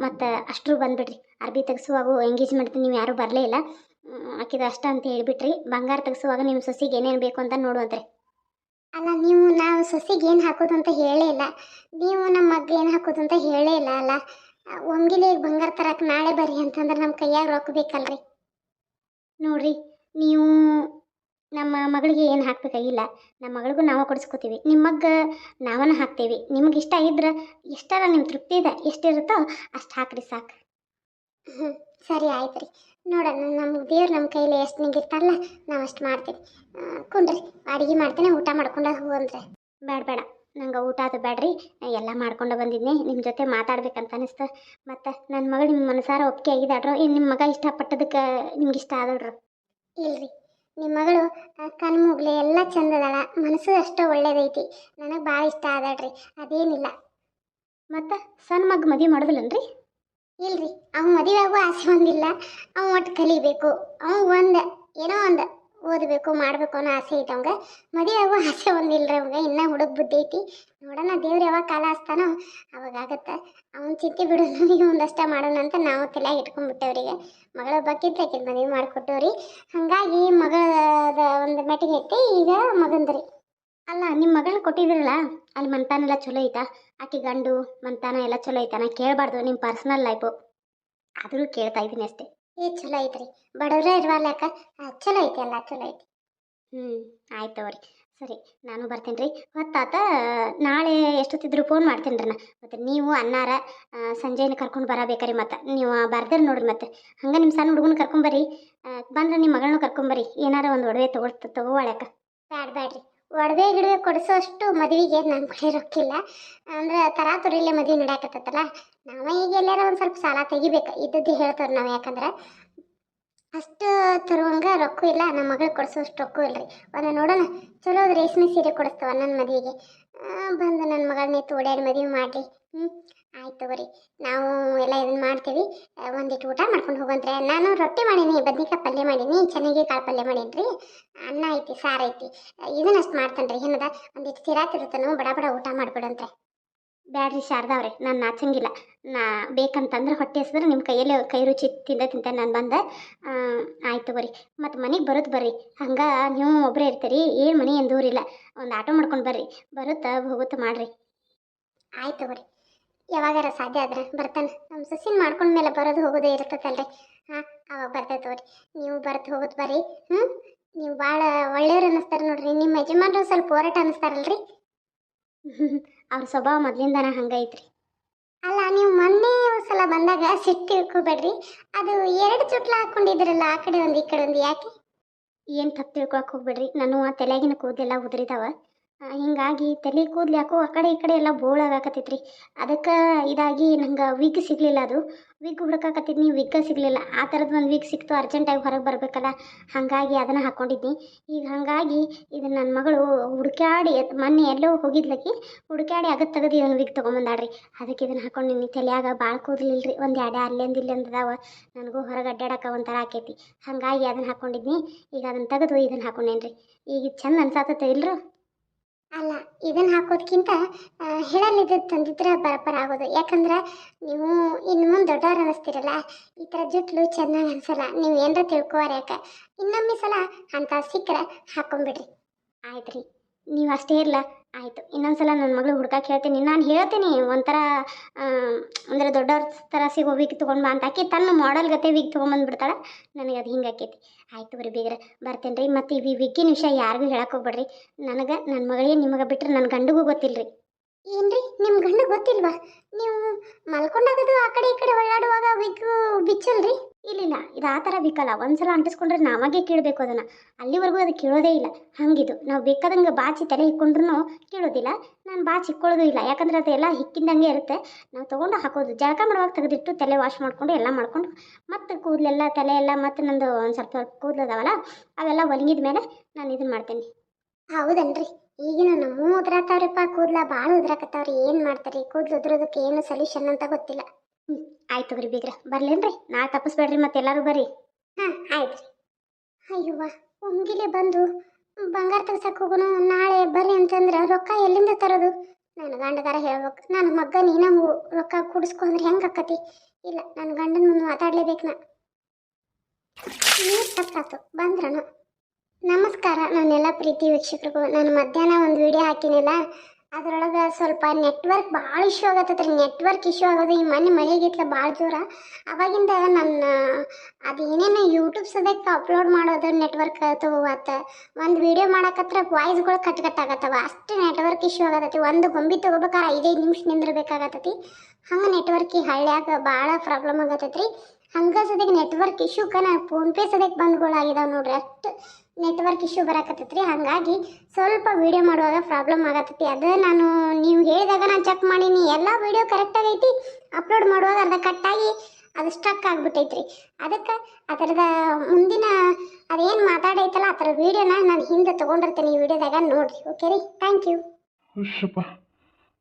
ಮತ್ತು ಅಷ್ಟರು ಬಂದುಬಿಡ್ರಿ. ಅರ್ಬಿ ತೆಗೆಸುವಾಗ ಎಂಗೇಜ್ಮೆಂಟ್ ನೀವು ಯಾರೂ ಬರಲೇ ಇಲ್ಲ. ಆಕಿದ ಅಷ್ಟ ಅಂತ ಹೇಳಿಬಿಟ್ರಿ. ಬಂಗಾರ ತೆಗೆಸುವಾಗ ನಿಮ್ಮ ಸೊಸಿಗೆ ಏನೇನು ಬೇಕು ಅಂತ ನೋಡುವಂತ್ರಿ. ಅಲ್ಲ ನೀವು ನಾವು ಸೊಸಿಗೆ ಏನು ಹಾಕೋದು ಅಂತ ಹೇಳೇ ಇಲ್ಲ. ನೀವು ನಮ್ಮ ಮಗ್ಗೆ ಏನು ಹಾಕೋದು ಅಂತ ಹೇಳೇ ಇಲ್ಲ ಅಲ್ಲ. ಒಮ್ಗಿಲೆ ಬಂಗಾರ ತರಕ್ಕೆ ನಾಳೆ ಬರ್ರಿ ಅಂತಂದ್ರೆ ನಮ್ಮ ಕೈಯಾಗ ರೊಕ್ಕ ಬೇಕಲ್ರಿ. ನೋಡ್ರಿ ನೀವು ನಮ್ಮ ಮಗಳಿಗೆ ಏನು ಹಾಕಬೇಕಾಗಿಲ್ಲ ನಮ್ಮ ಮಗಳಿಗೂ ನಾವು ಕೊಡಿಸ್ಕೊತೀವಿ. ನಿಮ್ಮ ಮಗ್ಗ ನಾವನ್ನ ಹಾಕ್ತೀವಿ. ನಿಮ್ಗೆ ಇಷ್ಟ ಇದ್ರೆ ಎಷ್ಟಾರ ನಿಮ್ಮ ತೃಪ್ತಿ ಇದೆ ಎಷ್ಟಿರುತ್ತೋ ಅಷ್ಟು ಹಾಕ್ರಿ ಸಾಕು. ಹ್ಞೂ ಸರಿ ಆಯ್ತು ರೀ. ನೋಡೋಣ ನಮ್ಮ ದೇವ್ರು ನಮ್ಮ ಕೈಲಿ ಎಷ್ಟು ನಿಂಗಿರ್ತಾರಲ್ಲ ನಾವು ಅಷ್ಟು ಮಾಡ್ತೀವಿ. ಕುಂಡ್ರಿ ಅಡುಗೆ ಮಾಡ್ತೇನೆ ಊಟ ಮಾಡ್ಕೊಂಡು ಹೋಗಂದ್ರೆ ಬೇಡ ಬೇಡ ನಂಗೆ ಊಟ ಅದು ಬೇಡ್ರಿ ಎಲ್ಲ ಮಾಡ್ಕೊಂಡು ಬಂದಿದ್ನಿ. ನಿಮ್ಮ ಜೊತೆ ಮಾತಾಡ್ಬೇಕಂತ ಅನಿಸ್ತು. ಮತ್ತು ನನ್ನ ಮಗಳು ನಿಮ್ಮ ಮನಸಾರ ಒಪ್ಪಿಗೆ ಆಗಿದಾಡ್ರು ಏನು ನಿಮ್ಮ ಮಗ ಇಷ್ಟಪಟ್ಟದಕ್ಕೆ ನಿಮ್ಗೆ ಇಷ್ಟ ಆದಳ್ರು? ಇಲ್ರಿ. ನಿಮ್ಮ ಮಗಳು ಕಣ್ಮುಗ್ಲೆ ಎಲ್ಲ ಚಂದದಳ ಮನಸ್ಸು ಅಷ್ಟೇ ಒಳ್ಳೇದೈತಿ. ನನಗೆ ಭಾಳ ಇಷ್ಟ ಆದಳ್ರಿ, ಅದೇನಿಲ್ಲ. ಮತ್ತು ಸಣ್ಣ ಮಗ ಮದುವೆ ಮಾಡೋದಿಲ್ಲನ್ರಿ? ಇಲ್ರಿ ಅವ್ನ ಮದುವೆ ಆಗೋ ಆಸೆ ಒಂದಿಲ್ಲ, ಅವ ಒಟ್ಟು ಕಲಿಬೇಕು, ಅವ ಒಂದು ಏನೋ ಒಂದು ಓದಬೇಕು, ಮಾಡಬೇಕು ಅನ್ನೋ ಆಸೆ ಐತೆ ಅವಂಗ. ಮದುವೆ ಆಗೋ ಆಸೆ ಒಂದಿಲ್ಲರಿ ಅವಂಗ, ಇನ್ನೂ ಹುಡುಗ ಬುದ್ಧಿ ಐತಿ. ನೋಡೋಣ, ದೇವ್ರು ಯಾವಾಗ ಕಾಲ ಹಚ್ತಾನೋ, ಅವಾಗ ಆಗತ್ತೆ. ಚಿಂತೆ ಬಿಡೋಣ ನೀವು ಒಂದಷ್ಟ ಮಾಡೋಣ ಅಂತ ನಾವು ತಲೆಯಾಗ ಇಟ್ಕೊಂಡ್ಬಿಟ್ಟವ್ರಿಗೆ ಮಗಳ ಬಕ್ಕಿದ್ದಕ್ಕೆ ಮದುವೆ ಮಾಡಿಕೊಟ್ಟವ್ರಿ. ಹಾಗಾಗಿ ಮಗಳದ ಒಂದು ಮೆಟ್ಟಿಗೆ ಐತಿ ಈಗ ಮಗಂದ್ರಿ. ಅಲ್ಲ ನಿಮ್ಮ ಮಗಳನ್ನ ಕೊಟ್ಟಿದ್ರಲ್ಲ, ಅಲ್ಲಿ ಮಂತಾನೆಲ್ಲ ಚಲೋ ಐತಾ? ಆಕೆ ಗಂಡು ಮಂತಾನ ಎಲ್ಲ ಚಲೋ ಐತಾ? ನಾ ಕೇಳಬಾರ್ದು ನಿಮ್ಮ ಪರ್ಸ್ನಲ್ ಲೈಫು. ಆದರೂ ಕೇಳ್ತಾ ಇದ್ದೀನಿ ಅಷ್ಟೇ. ಏ, ಚಲೋ ಐತ್ರಿ. ಬಡವ್ರೇ ಇರ್ವಲ್ಲ ಚಲೋ ಐತಿ ಅಲ್ಲ, ಚಲೋ ಐತಿ. ಹ್ಞೂ ಆಯ್ತು ತಗೋರಿ. ಸರಿ, ನಾನು ಬರ್ತೀನಿ ರೀ ಹೊತ್ತಾತ ನಾಳೆ ಎಷ್ಟೊತ್ತಿದ್ರು ಫೋನ್ ಮಾಡ್ತೀನಿ ರೀ ನಾನು ಮತ್ತು ನೀವು, ಅನ್ನಾರ ಸಂಜೆನ ಕರ್ಕೊಂಡು ಬರಬೇಕ್ರಿ ಮತ್ತೆ. ನೀವು ಬರ್ದಿರ ನೋಡ್ರಿ ಮತ್ತೆ. ಹಂಗೆ ನಿಮ್ಮ ಸಣ್ಣ ಹುಡುಗನ ಕರ್ಕೊಂಬರ್ರಿ ಬಂದ್ರೆ ನಿಮ್ಮ ಮಗಳನ್ನೂ ಕರ್ಕೊಂಬರ್ರಿ ಏನಾರ ಒಂದು ಒಡವೆ ತಗೋ ತಗೋವಾಳ್ಯಾಕ ಬ್ಯಾಡ, ಬ್ಯಾಡ್ರಿ. ಒಡವೆ ಗಿಡವೆ ಕೊಡಿಸೋಷ್ಟು ಮದುವೆಗೆ ನಮ್ಮ ಕಡೆ ರೊಕ್ಕಿಲ್ಲ. ಅಂದ್ರೆ ತರಾತುರಿಲ್ಲೇ ಮದುವೆ ನಡೆಯಕತ್ತಲ್ಲ ನಾವೇ ಈಗ ಎಲ್ಲಾರ ಒಂದು ಸ್ವಲ್ಪ ಸಾಲ ತೆಗಿಬೇಕು. ಇದ್ದದ್ದು ಹೇಳ್ತಾರೆ ನಾವು ಯಾಕಂದ್ರೆ. ಅಷ್ಟು ತರುವಂಗ ರೊಕ್ಕ ಇಲ್ಲ ನಮ್ಮ ಮಗಳಿಗೆ ಕೊಡಿಸೋಷ್ಟು ರೊಕ್ಕ ಇಲ್ರಿ. ಒಂದು ನೋಡೋಣ, ಚಲೋ ರೇಷ್ಮೆ ಸೀರೆ ಕೊಡಿಸ್ತವ ನನ್ನ ಮದುವೆಗೆ. ಬಂದು ನನ್ನ ಮಗಳನ್ನೇ ಓಡ್ಯಾಡಿ ಮದುವೆ ಮಾಡಿರಿ ಹ್ಞೂ ಆಯ್ತು ತಗೋರಿ. ನಾವು ಎಲ್ಲ ಇದನ್ನ ಮಾಡ್ತೀವಿ. ಒಂದಿಟ್ಟು ಊಟ ಮಾಡ್ಕೊಂಡು ಹೋಗಂತ್ರೆ. ನಾನು ರೊಟ್ಟಿ ಮಾಡೀನಿ, ಬದ್ನಿಕಾಯಿ ಪಲ್ಯ ಮಾಡೀನಿ ಚೆನ್ನಾಗಿ ಕಾಳು ಪಲ್ಯ ಮಾಡೀನಿ ಅನ್ನ ಐತಿ, ಸಾರು ಐತಿ. ಇದನ್ನ ಅಷ್ಟು ಮಾಡ್ತಾನೆ ರೀ ಏನದ ಒಂದಿಟ್ಟು ಸಿರಾತಿರುತ್ತನೋ ಬಡ ಬಡ ಊಟ ಮಾಡ್ಬಿಡಂತ್ರೆ. ಬ್ಯಾಡ್ರಿ ಶಾರದವ್ರೆ ನಾನು ನಾಚಂಗಿಲ್ಲ ನಾ ಬೇಕಂತಂದ್ರೆ ಹೊಟ್ಟೆ ಹಸಿದ್ರೆ ನಿಮ್ಮ ಕೈಯಲ್ಲಿ ಕೈ ರುಚಿ ತಿಂದ ತಿಂತ ನಾನು ಬಂದೆ. ಆಯ್ತು ಬರ್ರಿ ಮತ್ತು ಮನೆಗೆ ಬರುತ್ತೆ ಬರ್ರಿ. ಹಂಗೆ ನೀವು ಒಬ್ಬರೇ ಇರ್ತೀರಿ, ಏನು ಮನೆ ಏನು ದೂರಿಲ್ಲ ಒಂದು ಆಟೋ ಮಾಡ್ಕೊಂಡು ಬರ್ರಿ. ಬರುತ್ತಾ, ಹೋಗುತ್ತಾ ಮಾಡ್ರಿ. ಆಯ್ತು ಬರ್ರಿ ಯಾವಾಗಾರ ಸಾಧ್ಯ ಆದ್ರೆ ಬರ್ತಾನೆ. ನಮ್ಮ ಮಾಡ್ಕೊಂಡ ಮೇಲೆ ಬರೋದು ಹೋಗೋದೇ ರೀ ಹಾಂ, ಅವಾಗ ಬರ್ತೈತೆ ತಗೋರಿ. ನೀವು ಬರ್ತು ಹೋಗೋದು ಬರ್ರಿ. ಹ್ಞೂ ನೀವು ಭಾಳ ಒಳ್ಳೆಯವ್ರು ಅನ್ನಿಸ್ತಾರೆ ನೋಡ್ರಿ. ನಿಮ್ಮ ಯಜಮಾನ್ರು ಸ್ವಲ್ಪ ಹೋರಾಟ ಅನ್ನಿಸ್ತಾರಲ್ರಿ. ಅವ್ರ ಸ್ವಭಾವ ಮೊದಲಿಂದಾನ ಹಂಗೈತ್ರಿ ಅಲ್ಲ, ನೀವು ಮೊನ್ನೆ ಸಲ ಬಂದಾಗ ಸಿಟ್ಟು ತಿಳ್ಕೊಬೇಡ್ರಿ. ಅದು ಎರಡು ಚುಟ್ಲ ಹಾಕೊಂಡಿದ್ರಲ್ಲ ಆ ಕಡೆ ಒಂದು ಈ ಕಡೆ ಒಂದು ಯಾಕೆ? ಏನು ತಪ್ಪು ತಿಳ್ಕೊಳಕ್ ಹೋಗ್ಬೇಡ್ರಿ. ನಾನು ಆ ತಲೆಗಿನ ಕೂದಲೆಲ್ಲ ಉದುರಿದಾವ. ಹಿಂಗಾಗಿ ತಲೆ ಕೂದಲು ಯಾಕೋ ಆ ಕಡೆ ಈ ಕಡೆ ಎಲ್ಲ ಬೋಳಾಗಕತ್ತೈತ್ರಿ ಅದಕ್ಕೆ ಇದಾಗಿ ನಂಗೆ ವಿಗ್ ಸಿಗಲಿಲ್ಲ ಅದು. ವಿಗ್ ಹುಡುಕಾಕತ್ತಿದ್ನಿ ವಿಗ್ಗ ಸಿಗಲಿಲ್ಲ. ಆ ಥರದ್ದು ಒಂದು ವಿಗ್ ಸಿಕ್ತು ಅರ್ಜೆಂಟಾಗಿ ಹೊರಗೆ ಬರಬೇಕಲ್ಲ. ಹಾಗಾಗಿ ಅದನ್ನು ಹಾಕ್ಕೊಂಡಿದ್ನಿ ಈಗ ಹಾಗಾಗಿ ಇದು ನನ್ನ ಮಗಳು ಹುಡುಕ್ಯಾಡಿ, ಮೊನ್ನೆ ಎಲ್ಲೋ ಹೋಗಿದ್ಲಕ್ಕಿ ಹುಡುಕ್ಯಾಡಿ ಅಗತ್ ತೆಗೆದು ಇದನ್ನು ವಿಗ್ ತೊಗೊಂಬಂದಾಡ್ರಿ ಅದಕ್ಕೆ ಇದನ್ನು ಹಾಕೊಂಡಿನಿ ತಲೆಯಾಗ ಭಾಳ ಕೂದಲಿಲ್ರಿ. ಒಂದು ಎರಡು ಅಲ್ಲಿಂದ ಇಲ್ಲಿಂದ ಅದಾವ. ನನಗೂ ಹೊರಗೆ ಅಡ್ಡಾಡಕ್ಕೆ ಒಂಥರ ಆಕೈತಿ. ಹಾಗಾಗಿ ಅದನ್ನು ಹಾಕ್ಕೊಂಡಿದ್ನಿ ಈಗ ಅದನ್ನು ತೆಗೆದು ಇದನ್ನು ಹಾಕೊಂಡೇನ್ರಿ. ಈಗ ಚೆಂದ ಅನ್ಸಾತತ್ತೆ ಇಲ್ರು? ಅಲ್ಲ ಇದನ್ನ ಹಾಕೋದ್ಕಿಂತ ಹೇಳಲಿದ್ದು ತಂದಿದ್ರೆ ಬರಬರ ಆಗೋದು. ಯಾಕಂದ್ರೆ ನೀವು ಇನ್ನು ಮುಂದೆ ದೊಡ್ಡವ್ರು ಅನ್ನಿಸ್ತಿರಲ್ಲ, ಈ ಥರ ಜುಟ್ಲು ಚೆನ್ನಾಗಿ ಅನ್ಸಲ್ಲ, ನೀವು ಏನಾರ ತಿಳ್ಕೋವಾರ ಯಾಕೆ? ಇನ್ನೊಮ್ಮೆ ಸಲ ಅಂತ ಸಿಕ್ಕರೆ ಹಾಕೊಂಬಿಡ್ರಿ. ಆಯ್ತು ರೀ ನೀವು ಅಷ್ಟೇ ಇರಲ್ಲ ಆಯಿತು. ಇನ್ನೊಂದ್ಸಲ ನನ್ನ ಮಗಳು ಹುಡ್ಕಕ್ಕೆ ಹೇಳ್ತೀನಿ. ನಾನು ಹೇಳ್ತೀನಿ, ಒಂಥರ ಅಂದರೆ ದೊಡ್ಡವ್ರ ಥರ ಸಿಗೋ ವಿಗ್ ತೊಗೊಂಡು ಬಾ ಅಂತ. ಆಕಿ ತನ್ನ ಮಾಡಲ್ ಗತೆ ವಿಗ್ ತೊಗೊಂಬಂದ್ಬಿಡ್ತಾಳೆ. ನನಗೆ ಅದು ಹಿಂಗೆ ಆಕೈತಿ. ಆಯ್ತು ಬರೀ ಬೀಗ್ರೆ ಬರ್ತೇನೆ ರೀ ಮತ್ತು ಈ ವಿಗ್ಗಿನ ವಿಷಯ ಯಾರಿಗೂ ಹೇಳಕ್ಕೆ ಹೋಗ್ಬೇಡ್ರಿ. ನನಗೆ ನನ್ನ ಮಗಳಿಗೆ ನಿಮಗೆ ಬಿಟ್ಟರೆ ನನ್ನ ಗಂಡಿಗೂ ಗೊತ್ತಿಲ್ಲ ರೀ ಏನ್ರಿ? ನಿಮ್ಮ ಗಂಡ ಗೊತ್ತಿಲ್ವಾ? ನೀವು ಮಲ್ಕೊಂಡಾಗದು ಆ ಕಡೆ ಈ ಕಡೆ ಓಡಾಡುವಾಗ ವಿಗ್ಗು ಬಿಚ್ಚಲ್ರಿ? ಇಲ್ಲಿಲ್ಲ ಇದು ಆ ಥರ ಬಿಕ್ಕಲ್ಲ ಒಂದ್ಸಲ ಅಂಟಿಸ್ಕೊಂಡ್ರೆ ನಮಗೆ ಕೀಳಬೇಕು ಅದನ್ನು. ಅಲ್ಲಿವರೆಗೂ ಅದು ಕೀಳೋದೇ ಇಲ್ಲ. ಹಂಗಿದು. ನಾವು ಬೇಕಾದಂಗೆ ಬಾಚಿ ತಲೆ ಇಕ್ಕೊಂಡ್ರೂ ಕೀಳೋದಿಲ್ಲ. ನಾನು ಬಾಚಿ ಇಕ್ಕೊಳ್ಳೋದು ಇಲ್ಲ. ಯಾಕಂದ್ರೆ ಅದೆಲ್ಲ ಹಿಕ್ಕಿದ್ದಂಗೆ ಇರುತ್ತೆ. ನಾವು ತೊಗೊಂಡು ಹಾಕೋದು. ಜಳಕ ಮಾಡುವಾಗ ತೆಗೆದಿಟ್ಟು ತಲೆ ವಾಶ್ ಮಾಡಿಕೊಂಡು ಎಲ್ಲ ಮಾಡ್ಕೊಂಡು ಮತ್ತು ಕೂದಲೆಲ್ಲ, ತಲೆ ಎಲ್ಲ ಮತ್ತು ನಂದು ಒಂದು ಸ್ವಲ್ಪ ಕೂದಲು ಅದಾವಲ್ಲ, ಅವೆಲ್ಲ ಒಲಗಿದ ಮೇಲೆ ನಾನು ಇದನ್ನು ಮಾಡ್ತೇನೆ.
ಹೌದನ್ರಿ. ಈಗಿನ ನಮ್ಮ ಉದ್ರಾತಾವ್ರಿಪ್ಪ ಕೂದಲ ಭಾಳ ಉದ್ರಾಕತ್ತಾವ್ರಿ. ಏನು ಮಾಡ್ತಾರೆ? ಕೂದ್ಲು ಉದ್ರೋದಕ್ಕೆ ಏನು ಸೊಲ್ಯೂಷನ್ ಅಂತ ಗೊತ್ತಿಲ್ಲ. ಆಯ್ತು ರೀ ಬೀಗ್ರ, ಬರ್ಲೇನ್ರಿ? ನಾ ತಪ್ಪಿಸ್ಬೇಡ್ರಿ ಮತ್ತೆ ಎಲ್ಲರೂ ಬರ್ರಿ. ಹಾಂ, ಆಯ್ತು ಅಯ್ಯವ್ವ, ಉಂಗಿಲೆ ಬಂದು ಬಂಗಾರ ತೆಗ್ಸಕ್ಕೆ ಹೋಗೋಣ ನಾಳೆ ಬರ್ರಿ ಅಂತಂದ್ರೆ ರೊಕ್ಕ ಎಲ್ಲಿಂದ ತರೋದು? ನನ್ನ ಗಂಡಗಾರ ಹೇಳ್ಬೇಕು ನನ್ನ ಮಗ್ಗ ನೀನ ರೊಕ್ಕ ಕುಡಿಸ್ಕೊ ಅಂದ್ರೆ ಹೆಂಗೆ ಆಕತಿ? ಇಲ್ಲ ನನ್ನ ಗಂಡನ ಮುಂದೆ ಮಾತಾಡ್ಲೇಬೇಕು ನಾ. ತಪ್ಪಾತು, ಬಂದ್ರನು. ನಮಸ್ಕಾರ ನನ್ನೆಲ್ಲ ಪ್ರೀತಿ ವೀಕ್ಷಕರಿಗೂ. ನಾನು ಮಧ್ಯಾಹ್ನ ಒಂದು ವಿಡಿಯೋ ಹಾಕಿನಿಲ್ಲ. ಅದರೊಳಗೆ ಸ್ವಲ್ಪ ನೆಟ್ವರ್ಕ್ ಭಾಳ ಇಶ್ಯೂ ಆಗತ್ತೆ ರೀ ನೆಟ್ವರ್ಕ್ ಇಶ್ಯೂ ಆಗೋದು ಈ ಮೊನ್ನೆ ಮಳೆಗಿತ್ಲ ಭಾಳ ಜೋರ. ಅವಾಗಿಂದ ನನ್ನ, ಅದು ಏನೇನು ಯೂಟ್ಯೂಬ್ ಸದ್ಯಕ್ಕೆ ಅಪ್ಲೋಡ್ ಮಾಡೋದು ನೆಟ್ವರ್ಕ್ ತಗೋತ ಒಂದು ವಿಡಿಯೋ ಮಾಡಕತ್ರ ವಾಯ್ಸ್ಗಳು ಕಟ್ ಕಟ್ ಆಗತ್ತವ. ಅಷ್ಟು ನೆಟ್ವರ್ಕ್ ಇಶ್ಯೂ ಆಗತ್ತೈತಿ. ಒಂದು ಗೊಂಬಿ ತಗೋಬೇಕಾದ್ರೆ ಐದೈದು ನಿಮಿಷ ನಿಂದಿರಬೇಕಾಗತ್ತೈತಿ. ಹಂಗೆ ನೆಟ್ವರ್ಕ್ ಈ ಹಳ್ಳ್ಯಾಗ ಭಾಳ ಪ್ರಾಬ್ಲಮ್ ಆಗತೈತ್ರಿ ಹಂಗೆ ಸದ್ಯಕ್ಕೆ ನೆಟ್ವರ್ಕ್ ಇಶ್ಯೂಕ ನಾನು ಫೋನ್ಪೇ ಸದ್ಯಕ್ಕೆ ಬಂದ್ಗಳಾಗಿದಾವೆ ನೋಡ್ರಿ. ಅಷ್ಟು ನೆಟ್ವರ್ಕ್ ಇಶ್ಯೂ ಬರಾಕತ್ತೈತ್ರಿ. ಹಾಗಾಗಿ ಸ್ವಲ್ಪ ವಿಡಿಯೋ ಮಾಡುವಾಗ ಪ್ರಾಬ್ಲಮ್ ಆಗತ್ತೈತಿ. ಅದು ನಾನು ನೀವು ಹೇಳಿದಾಗ ನಾನು ಚೆಕ್ ಮಾಡೀನಿ. ಎಲ್ಲ ವೀಡಿಯೋ ಕರೆಕ್ಟಾಗಿ ಐತಿ. ಅಪ್ಲೋಡ್ ಮಾಡುವಾಗ ಅರ್ಧ ಕಟ್ಟಾಗಿ ಅದು ಸ್ಟಕ್ ಆಗ್ಬಿಟ್ಟೈತ್ರಿ. ಅದಕ್ಕೆ ಅದರದ ಮುಂದಿನ ಅದೇನು ಮಾತಾಡೈತಲ್ಲ ಆ ಥರ ವಿಡಿಯೋನ ನಾನು ಹಿಂದೆ ತೊಗೊಂಡಿರ್ತೀನಿ ಈ ವಿಡಿಯೋದಾಗ ನೋಡಿರಿ. ಓಕೆ ರೀ? ಥ್ಯಾಂಕ್ ಯು
ಅಯ್ಯಪ್ಪ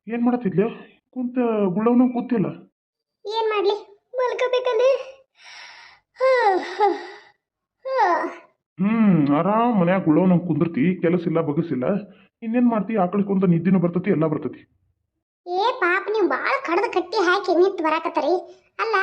ಏನು ಮಾಡತ್ತಿದ್ಲೆ? ಕುಂತ ಗುಳ್ಳವನ ಕೂತಿಲ್ಲ.
ಏನು ಮಾಡಲಿ? ಮಲ್ಕೋಬೇಕಂದ್ರೆ
ಹ್ಞೂ ಆರಾಮ್ ಮನ್ಯಾಗ ಗುಳ್ಳವನ ಕುಂದಿರ್ತಿ, ಕೆಲಸ ಇಲ್ಲ ಬಗಸಿಲ್ಲ ಇನ್ನೇನ್ ಮಾಡ್ತಿ? ಆಕಳಿಕೊಂತ ಕುಂತ ನಿದ್ದಿನೂ ಬರ್ತತಿ, ಎಲ್ಲ ಬರ್ತತಿ.
ಏ ಪಾಪ, ನೀವು ಬಾಳ ಕಡದ ಕಟ್ಟಿ ಹಾಕಿ ನಿಂತು ಬರಾಕತ್ತರಿ. ಅಲ್ಲ,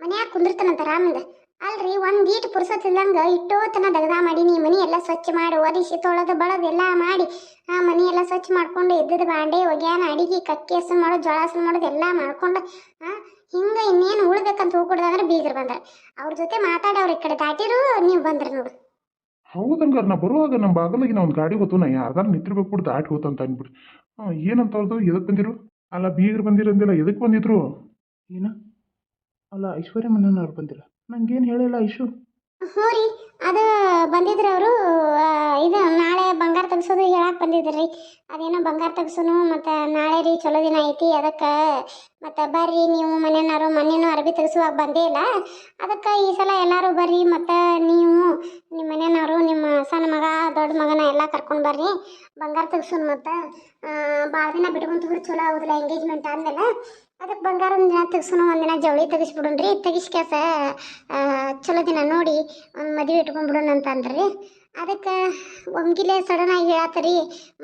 ಮನ್ಯಾಗ ಕುಂದಿರ್ತಾನಂತ ರಾಮಂದ ಅಲ್ರಿ, ಒಂದ್ ಈಟ್ ಪುರ್ಸತ್ತಿಲ್ಲಂಗ ಇಟ್ಟೋತನ ದಗದ ಮಾಡಿ, ನೀ ಮನಿ ಎಲ್ಲ ಸ್ವಚ್ಛ ಮಾಡಿ, ಒದಿಸಿ ತೊಳೆದು, ಬಳದು ಎಲ್ಲ ಮಾಡಿ. ಆ ಮನಿ ಎಲ್ಲ ಸ್ವಚ್ಛ ಮಾಡ್ಕೊಂಡು ಇದ್ದದ ಬಾಂಡೆ, ಒಗ್ಯಾನ, ಅಡಿಗೆ, ಕಕ್ಕಿ ಹಸನ್ ಮಾಡೋದು ಜೋಳ ಹಸನ್ ಮಾಡೋದು ಎಲ್ಲ ಮಾಡ್ಕೊಂಡು, ಆ, ಹಿಂಗ ಇನ್ನೇನು ಉಳ್ಬೇಕಂತ ಹೋಗ್ಕೊಡ್ದಂದ್ರೆ ಬೀಗರು ಬಂದ್ರೆ. ಅವ್ರ ಜೊತೆ ಮಾತಾಡಿ ಅವ್ರ ಈ ಕಡೆ, ದಾಟಿರು, ನೀವು ಬಂದ್ರಿ ನೋಡು.
ಹೌದಂಗಾರ ನಾ ಬರುವಾಗ ನಮ್ಮ ಬಾಗಲಿಗೆ ನಾ ಒಂದು ಗಾಡಿ ಹೋತು ನಾ ಯಾರ್ದಾರು ನಿಂತಿರ್ಬೇಕು ಬಿಡು ದಾಟಿ ಹೋತು ಅಂತ ಅಂದ್ಬಿಡು ಹಾಂ ಏನಂತ ಎದಕ್ಕೆ ಬಂದಿರು? ಅಲ್ಲ, ಬೀಗರು ಬಂದಿರಂದಿಲ್ಲ ಎದಕ್ಕೆ ಬಂದಿದ್ರು?
ಏನ? ಅಲ್ಲ ಐಶ್ವರ್ಯ ಮನೆಯವ್ರು ಬಂದಿಲ್ಲ. ನಂಗೇನು ಹೇಳಿಲ್ಲ ಐಶು.
ಹ್ಞೂ ರೀ, ಅದು ಬಂದಿದ್ರು ಅವರು ಇದು ನಾಳೆ ಬಂಗಾರ ತೆಗ್ಸೋದು ಹೇಳಕ್ಕೆ ಬಂದಿದ್ರಿ ಅದೇನೋ ಬಂಗಾರ ತೆಗ್ಸೋನು, ಮತ್ತು ನಾಳೆ ರೀ ಚಲೋ ದಿನ ಐತಿ, ಅದಕ್ಕೆ ಮತ್ತು ಬರ್ರಿ, ನೀವು ಮನೆಯವರು ಮನೇನು ಅರ್ಬಿ ತೆಗ್ಸುವಾಗ ಬಂದೇ ಇಲ್ಲ. ಅದಕ್ಕೆ ಈ ಸಲ ಎಲ್ಲರೂ ಬರ್ರಿ, ಮತ್ತು ನೀವು ನಿಮ್ಮ ಮನೆಯವರು, ನಿಮ್ಮ ಸಣ್ಣ ಮಗ, ದೊಡ್ಡ ಮಗನ ಎಲ್ಲ ಕರ್ಕೊಂಡು ಬರ್ರಿ. ಬಂಗಾರ ತೆಗ್ಸೋನು ಮತ್ತು ಭಾಳ ದಿನ ಬಿಟ್ಕೊಂತ ಚಲೋ ಆಗುದಿಲ್ಲ ಎಂಗೇಜ್ಮೆಂಟ್ ಆದಮೇಲೆ. ಅದಕ್ಕೆ ಬಂಗಾರ ದಿನ ತೆಗ್ಸೋನು ಒಂದಿನ ಜವಳಿ ತೆಗಿಸ್ಬಿಡೋಣ್ರಿ ತೆಗಿಸ್ಕ್ಯಾಸ ಆ, ಚಲೋ ದಿನ ನೋಡಿ ಒಂದು ಮದುವೆ ಇಟ್ಕೊಂಡ್ಬಿಡೋಣ ಅಂತ ಅಂದ್ರಿ. ಅದಕ್ಕೆ ಒಮ್ಗಿಲೆ ಸಡನ್ ಆಗಿ ಹೇಳತ್ತರಿ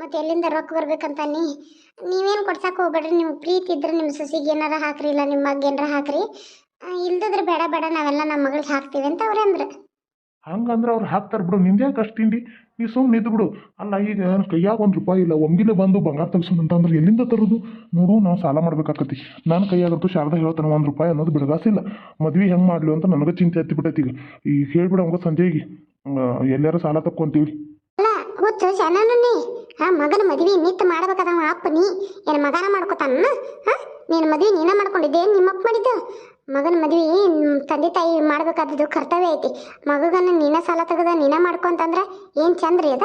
ಮತ್ತು ಎಲ್ಲಿಂದ ರೊಕ್ಕ ಬರ್ಬೇಕಂತ ನೀ ನೀವೇನು ಕೊಡ್ಸಕ್ಕೆ ಹೋಗ್ಬೇಡ್ರಿ ನಿಮ್ಮ ಪ್ರೀತಿ ಇದ್ರೆ ನಿಮ್ಮ ಸೊಸಿಗೆ ಏನಾರ ಹಾಕ್ರಿ ಇಲ್ಲ ನಿಮ್ಮ ಮಗ್ಗೆ ಏನಾರ ಹಾಕ್ರಿ. ಇಲ್ದಿದ್ರೆ ಬೇಡ ಬೇಡ ನಾವೆಲ್ಲ ನಮ್ಮ ಮಗಳಿಗೆ ಹಾಕ್ತೀವಿ ಅಂತ ಅವ್ರು ಅಂದ್ರು.
ಹಂಗಂದ್ರೆ ಅವ್ರು ಹಾಕ್ತಾರೆ ಬಿಡು ನಿಂದೇ ಕಷ್ಟ ತಿಂಡಿ ನೀ ಸುಮ್ಮನೆ ಇದ್ದು ಬಿಡು. ಅಲ್ಲ, ಈಗ ನನ್ನ ಕೈಯಾಗ ಒಂದು ರೂಪಾಯಿ ಇಲ್ಲ ಒಮ್ಗಿಲೆ ಬಂದು ಬಂಗಾರ ತೆಗ್ಸೋಣ ಅಂತಂದ್ರೆ ಎಲ್ಲಿಂದ ತರೋದು? ನೋಡು ನಾವು ಸಾಲ ಮಾಡ್ಬೇಕಾಕತಿ ನನ್ನ ಕೈಯಾಗಂತೂ ಶಾರದ ಹೇಳ್ತಾನೆ, ಒಂದು ರೂಪಾಯಿ ಅನ್ನೋದು ಬಿಡಗಾಸಿಲ್ಲ. ಮದ್ವೆ ಹೆಂಗೆ ಮಾಡ್ಲು ಅಂತ ನನಗೆ ಚಿಂತೆ ಹತ್ತಿ ಬಿಟ್ಟೈತಿ ಈಗ. ಈಗ ಹೇಳ್ಬಿಡ ಅವಾಗ ಸಂಜೆಗೆ ಎಲ್ಲಾರ ಸಾಲ ತಕ್ಕೊಂತೀವಿ.
ಗೊತ್ತು ಹಾ, ಮಗನ ಮದುವೆ ನಿತ್ತ ಮಾಡ್ಬೇಕಾದ ಅಪ್ಪ ನೀ. ಏನು ಮಗನ ಮಾಡ್ಕೊತಾನ? ಹಾ, ನೀನು ಮದ್ವೆ ಮಾಡ್ಕೊಂಡಿದ್ದೆ, ನಿಮ್ಮಪ್ಪ ಮಾಡಿದ್ದು. ಮಗನ ಮದ್ವಿ ತಂದೆ ತಾಯಿ ಮಾಡ್ಬೇಕಾದದ್ದು ಕರ್ತವ್ಯ ಐತಿ. ಮಗಗನ್ನ ನೀನ ಸಾಲ ತೆಗೆದ, ನೀನ ಮಾಡ್ಕೊಂತಂದ್ರ ಏನು ಚಂದ್ರಿ ಅದ?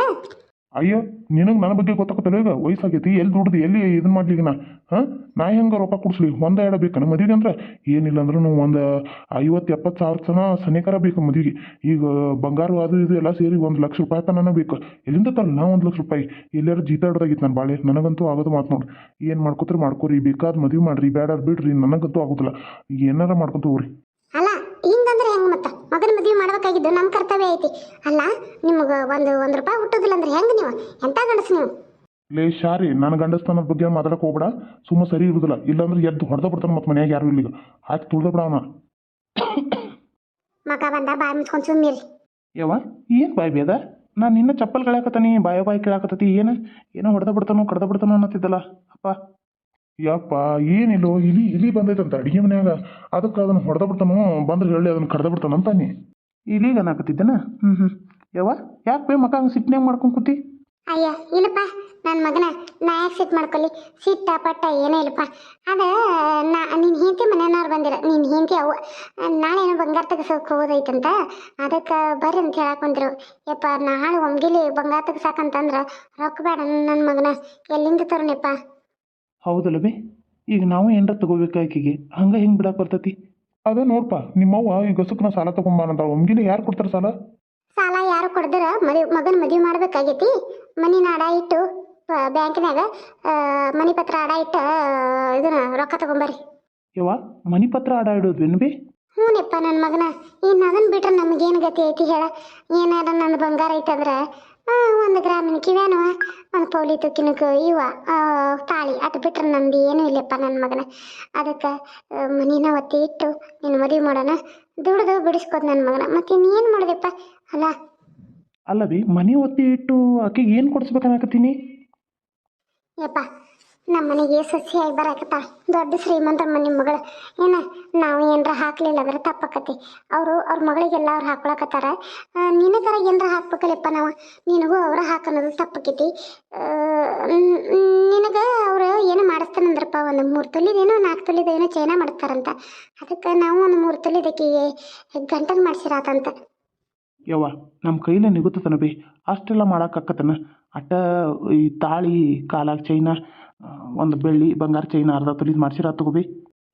ಅಯ್ಯೋ, ನಿನಗೆ ನನ್ನ ಬಗ್ಗೆ ಗೊತ್ತಾಗತ್ತಲ್ಲ ಈಗ, ವಯಸ್ಸಾಗೈತಿ, ಎಲ್ಲಿ ದುಡ್ದು, ಎಲ್ಲಿ ಇದನ್ನ ಮಾಡ್ಲಿ ನಾ ಹಾಂ? ನಾ ಹೆಂಗೆ ರೊಕ್ಕ ಕೊಡಿಸ್ಲಿ? ಒಂದು ಎರಡು ಬೇಕು ಮದುವೆಗೆ ಅಂದ್ರೆ? ಏನಿಲ್ಲ ಅಂದ್ರೂ ಒಂದು ಐವತ್ತು, ಎಪ್ಪತ್ತು ಸಾವಿರ ಜನ ಸನೇಕರ ಬೇಕು ಮದುವೆಗೆ. ಈಗ ಬಂಗಾರ, ಅದು, ಇದು ಎಲ್ಲ ಸೇರಿ ಒಂದು ಲಕ್ಷ ರೂಪಾಯಿ ತನಕ ಬೇಕು. ಎಲ್ಲಿಂದ ತಲ್ಲ ನಾ ಒಂದು ಲಕ್ಷ ರೂಪಾಯಿ? ಎಲ್ಲಾರು ಜೀತಾಡ್ದಾಗಿತ್ತು ನಾನು ಬಾಳೆ. ನನಗಂತೂ ಆಗೋದು ಮಾತು ನೋಡಿ. ಏನು ಮಾಡ್ಕೋತೀರಿ ಮಾಡ್ಕೋರಿ, ಬೇಕಾದ ಮದುವೆ ಮಾಡ್ರಿ ಬೇಡ ಬಿಡ್ರಿ, ನನಗಂತೂ ಆಗೋದಿಲ್ಲ. ಏನಾರ ಮಾಡ್ಕೊಂತ ಹೋಗ್ರಿ.
ಹಿಂಗಂದ್ರೆ ಹೆಂಗ್ ಮತ್ತ? ಮಗನ ಮದ್ವೆ ಮಾಡ್ಬೇಕಾಗಿದ್ದು ನಮ್ಮ ಕರ್ತವ್ಯ ಐತಿ. ಅಲ್ಲ ನಿಮ್ಗೆ ಒಂದು ಒಂದು ರೂಪಾಯಿ ಹುಟ್ಟೋದಿಲ್ಲ ಅಂದ್ರೆ ಹೆಂಗ್ ನೀವು? ಎಂತ ಗಂಡಸ್ ನೀವು?
ಲೇ ಶಾರಿ ನನ್ನ ಗಂಡಸ್ತನ ಬಗ್ಗೆ ಮಾತಾಡಕ್ ಹೋಗ್ಬೇಡ. ಸುಮ್ಮ ಸರಿ ಇರುದಿಲ್ಲ. ಇಲ್ಲಾಂದ್ರೆ ಎದ್ದು ಹೊಡೆದ ಬಿಡ್ತಾನೆ ಮತ್ತೆ ಮನ್ಯಾಗ ಯಾರು ಇಲ್ಲಿಗ. ಹಾಕಿ ತುಳ್ದ ಬಿಡ ಅವನ.
ಮಗ ಬಂದ ಬಾಯಿ ಮುಚ್ಕೊಂಡು ಸುಮ್ಮಿರಿ
ಯವ್ವ ಏನು ಬಾಯಿ ಬೇದ ನಾನು ನಿನ್ನ ಚಪ್ಪಲ್ ಕಳ್ಯಾಕತ್ತಾನಿ ಬಾಯ ಬಾಯಿ ಕೇಳಾಕತ್ತತಿ ಏನು? ಏನೋ ಹೊಡೆದ ಬಿಡ್ತಾನೋ ಕಡ್ದ ಬಿಡ್ತಾನೋ ಅನ್ನತ್ತಿದ್ದಲ್ಲ. ಅಪ್ಪ.
ಯಪ್ಪ ಏನಿಲ್ಲೋ ಇಲಿ ಇಲಿ ಬಂದೈತಂತ ಅಡಿಗೆ ಮನ್ಯಾಗ. ಅದಕ್ಕೆ ಅದನ್ನ ಹೊಡೆದ ಬಿಡ್ತಾನೋ ಬಂದ್ರೆ ಹೇಳಿ ಅದನ್ನ ಕಡ್ದ ಬಿಡ್ತಾನ ನೀ
ಇಲ್ಲಿಗ ಅನ್ನಕತ್ತಿದ್ದೇನ? ಹ್ಞೂ ಹ್ಞೂ ಯವ್ವ ಯಾಕೆ ಬೇ ಸಿಟ್ನೆ ಹಂಗೆ ಸಿಟ್ನ್ಯಾಗ ಮಾಡ್ಕೊಂಡು ಕೂತಿ?
ಅಯ್ಯ ಇಲ್ಲಪ್ಪ ನನ್ನ ಮಗನ ನಾ ಯಾಕೆ ಸಿಟ್ ಮಾಡ್ಕೊಳ್ಳಿ ಸಿಟ್ಟ ಪಟ್ಟ ಏನೇ ಇಲ್ಲಪ್ಪ. ಅದ ನಾ ನಿನ್ನ ಹೆಂಡತಿ ಮನೆಯವ್ರು ಬಂದಿರ ನಿನ್ನ ಹೆಂಡತಿ ಅವ ನಾಳೆ ಏನೋ ಬಂಗಾರ ತೆಗ್ಸೋಕೆ ಹೋಗೋದೈತಂತ ಅದಕ್ಕೆ ಬರ್ರಿ ಅಂತ ಹೇಳಕ್ ಬಂದ್ರು. ಯಪ್ಪ ನಾಳೆ ಒಮ್ಗಿಲಿ ಬಂಗಾರ ತೆಗಸಾಕಂತಂದ್ರ ರೊಕ್ಕ ಬೇಡ ನನ್ನ ಮಗನ. ಎಲ್ಲಿಂದ ತರೋಣಪ್ಪ
ಹೌದಲ್ಲ ಬಿ ಈಗ ನಾವು ಏನರ ತಗೋಬೇಕು ಆಕೆಗೆ ಹಂಗೆ ಹಿಂಗೆ ಬಿಡಕ್ಕೆ ಬರ್ತೈತಿ?
ಅದ ನೋಡ್ಪ ನಿಮ್ಮವ್ವ ಈ ಗಸಕ್ನ ಸಾಲ ತಗೊಂಬಾನಂತ ಒಮ್ಗಿಲೆ ಯಾರು ಕೊಡ್ತಾರ ಸಾಲ?
ಸಾಲ ಯಾರು ಕೊಡ್ದರ? ಮದಿ ಮಗನ ಮದುವೆ ಮಾಡ್ಬೇಕಾಗೈತಿ. ಮನಿ ಅಡ ಇಟ್ಟು ಬ್ಯಾಂಕ್ನಾಗ ಮನಿ ಪತ್ರ ಅಡ ಇಟ್ಟು ಇದನ್ನ ರೊಕ್ಕ ತಗೊಂಬರ್ರಿ.
ಯವ್ವ ಮನಿ ಪತ್ರ ಆಡ ಇಡೋದ್ವೇನು ಬಿ
ಹ್ಞೂನಪ್ಪ ನನ್ನ ಮಗನ. ಇನ್ನು ಅದನ್ನ ಬಿಟ್ರೆ ನಮಗೇನು ಗತಿ ಐತಿ ಹೇಳ? ಏನಾರ ನನ್ನ ಬಂಗಾರ ಐತಂದ್ರೆ ಒಂದು ಗ್ರಾಮಿನ ಕಿವ್ಯಾನುವ ಒಂದು ಪೌಲಿ ತುಕ್ಕಿನಕ ಇವ ತಾಳಿ. ಅದು ಬಿಟ್ರೆ ನಂದು ಏನು ಇಲ್ಲಪ್ಪ ನನ್ನ ಮಗನ. ಅದಕ್ಕೆ ಮನಿನ ಒತ್ತಿ ಇಟ್ಟು ನೀನು ಮದುವೆ ಮಾಡೋಣ. ದುಡ್ದು ಬಿಡಿಸ್ಕೋದು ನನ್ನ ಮಗನ. ಮತ್ತೆ ಇನ್ನೇನು ಮಾಡಿದೆಪ್ಪ? ಅಲ್ಲ.
ಅಲ್ಲ ಬಿ ಮನಿ ಒತ್ತಿ ಇಟ್ಟು ಆಕೆಗೆ ಏನು ಕೊಡಿಸ್ಬೇಕನ್ನಕತ್ತೀನಿ?
ಯಪ್ಪ ನಮ್ಮ ಮನೆಗೆ ಸಸಿಯಾಗಿ ಬರಾಕತ್ತಾಳ. ದೊಡ್ಡ ಶ್ರೀಮಂತಮ್ಮ ಮನೆ ಮಗಳು. ಏನ, ನಾವು ಏನರ ಹಾಕ್ಲಿಲ್ಲ ಅಂದ್ರೆ ತಪ್ಪಕತಿ. ಅವರು ಅವ್ರ ಮಗಳಿಗೆಲ್ಲ ಅವ್ರು ಹಾಕೊಳಕತ್ತಾರ. ನಿನಗರ ಏನರ ಹಾಕ್ಬೇಕಲ್ಲಪ್ಪ ನಾವು? ನಿನಗೂ ಅವ್ರ ಹಾಕನ್ನೋದು ತಪ್ಪಕೈತಿ. ನಿನಗೆ ಅವರು ಏನು ಮಾಡಿಸ್ತಾನಂದ್ರಪ್ಪ, ಒಂದು ಮೂರು ತೊಲಿದೇನೋ ನಾಲ್ಕು ತೊಲಿದೇನೋ ಚೈನ ಮಾಡ್ತಾರಂತ. ಅದಕ್ಕೆ ನಾವು ಒಂದು ಮೂರು ತೊಲಿದಕ್ಕೆ ಗಂಟಲು ಮಾಡಿಸಿರಾತಂತ.
ಯವ್ವ ನಮ್ಮ ಕೈಲೇ ನಿಗುತ್ತತನ ಬಿ. ಅಷ್ಟೆಲ್ಲ ಮಾಡೋಕ್ಕಾಕತ್ತನ ಅಟ್ಟ ಈ ತಾಳಿ ಕಾಲಾಗ ಚೈನ ಒಂದು ಬೆಳ್ಳಿ ಬಂಗಾರ ಚೈನ್ ಅರ್ಧ ತೊಲಿದ್ ಮಾಡ್ಸಿರ ತಗೋ ಬಿ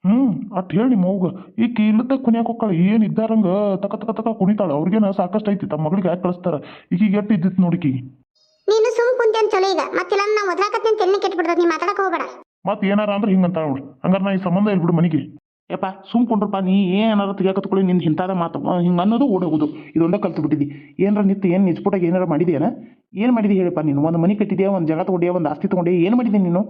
ಹ್ಞೂ ಅಟ್ ಹೇಳಿ ಮೌಗ. ಈ ಇಲ್ಲದ ಕುಣಿಯಾಕ ಹೋಗ್ತಾಳೆ ಏನು ಇದ್ದಾರಂಗ ತಕ ತಕ ತಕ ಕುಣಿತಾಳ. ಅವ್ರಿಗೇನ ಸಾಕಷ್ಟು ಐತಿ ತಮ್ಮ ಮಗಳಿಗೆ ಯಾಕೆ ಕಳಿಸ್ತಾರ? ಈಗ ಎಟ್ಟು ಇದ್ದಿತ್ತು ನೋಡಿಕಿ
ನೀನು ಸುಮ್ ಕುಂತೇನ್ ಚಲೋ ಈಗ. ಮತ್ತಿಲ್ಲ ನಾವು ಒದ್ರಾಕತ್ತೇನೆ ತೆನ್ನೆ ಕೆಟ್ಬಿಡ್ತದ ನೀ ಮಾತಾಡಕ ಹೋಗ್ಬೇಡ.
ಮತ್ತೆ ಏನಾರ ಅಂದ್ರೆ ಹಿಂಗಂತ ನೋಡು. ಹಂಗಾರೆ ನಾ ಈ ಸಂಬಂಧ ಇಲ್ಬಿಡು ಮನೆಗೆ.
ಯಪ್ಪ ಸುಮ್ ಕೊಂಡ್ರಪ್ಪ ನೀ ಏನಾರ ತೆಗಿಯಾಕತ್ಕೊಳ್ಳಿ ನಿಂದು ಇಂಥದ ಮಾತು. ಹಿಂಗೆ ಅನ್ನೋದು ಓಡೋಗುದು. ಇದೊಂದ ಕಲ್ತು ಬಿಟ್ಟಿದ್ದಿ ಏನಾರ ನಿತ್ತು ಏನು ನಿಜ್ಪುಟಾಗ ಏನಾರ ಮಾಡಿದ್ಯಾನ? ಏನು ಮಾಡಿದಿ ಹೇಳಿಪ್ಪ ನೀನು? ಒಂದು ಮನೆ ಕಟ್ಟಿದ್ಯಾ ಒಂದು ಜಗ ತಗೊಂಡ್ಯಾ ಒಂದು ಆಸ್ತಿ ತಗೊಂಡೆ ಏನು ಮಾಡಿದ್ಯಾ ನೀನು?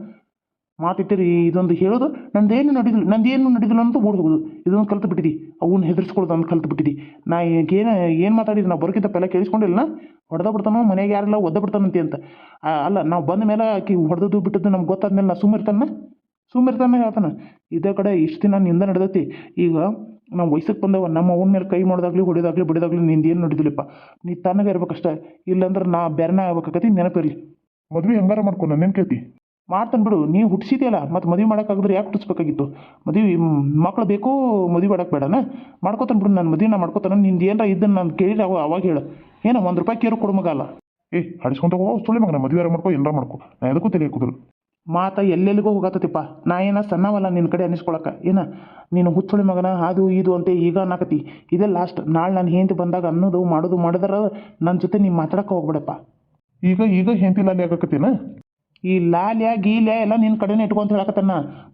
ಮಾತಿಟ್ಟಿರಿ, ಇದೊಂದು ಹೇಳೋದು, ನಂದೇನು ನಡೆದಿಲ್ಲ ನಂದೇನು ನಡೆದಿಲ್ಲ ಅಂತ ಓಡಿಸ್ಬೋದು ಇದೊಂದು ಕಲ್ತು ಬಿಟ್ಟಿದ್ದಿ ಅವನ್ನ ಹೆದರ್ಸ್ಕೊಳ್ಳೋದು ಅಂತ ಕಲ್ತು ಬಿಟ್ಟಿದ್ದಿ ನಾ ಏನು ಏನು ಮಾತಾಡಿದ್ರು ನಾವು ಬರೋಕ್ಕಿಂತ ಪೆಲ್ಲ ಕೇಳಿಸ್ಕೊಂಡಿಲ್ಲ ಹೊಡೆದ ಬಿಡ್ತಾನೋ ಮನೆಗೆ ಯಾರಿಲ್ಲ, ಒದ್ದ ಬಿಡ್ತಾನಂತೆ ಅಂತ. ಅಲ್ಲ, ನಾವು ಬಂದ ಮೇಲೆ ಆಕೆ ಹೊಡೆದದ್ದು ಬಿಟ್ಟದ್ದು ನಮ್ಗೆ ಗೊತ್ತಾದ್ಮೇಲೆ ನಾ ಸುಮ್ಮಿರ್ತಾನ ಸುಮ್ಮಿರ್ತಾನೆ ಹೇಳ್ತಾನೆ. ಇದೇ ಕಡೆ ಇಷ್ಟು ದಿನ ನಿಂದ ನಡೆದೈತಿ. ಈಗ ನಾವು ವಯಸ್ಸಿಗೆ ಬಂದವ, ನಮ್ಮ ಅವನ ಮೇಲೆ ಕೈ ಮಾಡೋದಾಗ್ಲಿ, ಹೊಡಿಯೋದಾಗ್ಲಿ ಬಡಿಯೋದಾಗ್ಲಿ ನಿಂದು ಏನು ನಡೆದಿಲ್ಲಪ್ಪ. ನೀ ತನಗೆ ಇರ್ಬೇಕಷ್ಟೇ. ಇಲ್ಲಾಂದ್ರೆ ನಾ ಬೆರ್ನ ಆಗ್ಬೇಕಾಗತಿ ನೆನಪಿರಲಿ.
ಮದ್ವೆ ಹೆಂಗಾರ ಮಾಡ್ಕೊ ಏನು ಕೇಳ್ತಿ?
ಮಾಡ್ತಾನೆ ಬಿಡು ನೀವು ಹುಟ್ಟಿಸಿದೆಯಲ್ಲ ಮತ್ತು ಮದುವೆ ಮಾಡೋಕ್ಕಾಗಿದ್ರೆ ಯಾಕೆ ಹುಟ್ಟಿಸ್ಬೇಕಾಗಿತ್ತು ಮದುವೆ ಮಕ್ಳು ಬೇಕು ಮದುವೆ ಮಾಡಕ್ಕೆ ಬೇಡನ? ಮಾಡ್ಕೋತಾನೆ ಬಿಡು ನಾನು ಮದುವೆ ನಾ ಮಾಡ್ಕೋತಾನೆ ನಿಂದು ಏನಾರ ಇದನ್ನು ನಾನು ಕೇಳಿದ್ರೆ ಅವ ಅವಾಗ ಹೇಳು. ಏನೋ ಒಂದು ರೂಪಾಯಿ ಕೇರು ಕೊಡು ಮಗಲ್ಲ
ಏ ಹಡಿಸ್ಕೊಂತ ಹೋಗೋ ಸುಳ್ಳಿ ಮಗನ ಮದುವೆ ಮಾಡ್ಕೋ ಏನಾರ ಮಾಡ್ಕೊ. ನಾ ಎದಕ್ಕೂ ತಲೆ ಕೂದಲು
ಮಾತ ಎಲ್ಲೆಲ್ಲಿಗೂ ಹೋಗತ್ತತಿಪ್ಪ ನಾ ಏನ ಸಣ್ಣವಲ್ಲ ನಿನ್ನ ಕಡೆ ಅನ್ನಿಸ್ಕೊಳಕ. ಏನ? ನೀನು ಹುಚ್ಚುಳಿ ಮಗನ ಅದು ಇದು ಅಂತ ಈಗ ಅನ್ನಕತಿ. ಇದೇ ಲಾಸ್ಟ್ ನಾಳೆ ನಾನು ಹೆಂಡತಿ ಬಂದಾಗ ಅನ್ನೋದು ಮಾಡೋದು ಮಾಡಿದ್ರೆ ನನ್ನ ಜೊತೆ ನೀನು ಮಾತಾಡಕ್ಕೆ ಹೋಗ್ಬೇಡಪ್ಪ.
ಈಗ ಈಗ ಹೆಂಡತಿ ಲಾಲಿ ಆಗಕತ್ತೇನ?
ಈ ಲಾಲ್ಯ, ಗೀಲ್ಯ ಎಲ್ಲ ನಿನ್ನ ಕಡೆನೇ ಇಟ್ಕೊಂತ ಹೇಳಕತ್ತನ್ನ.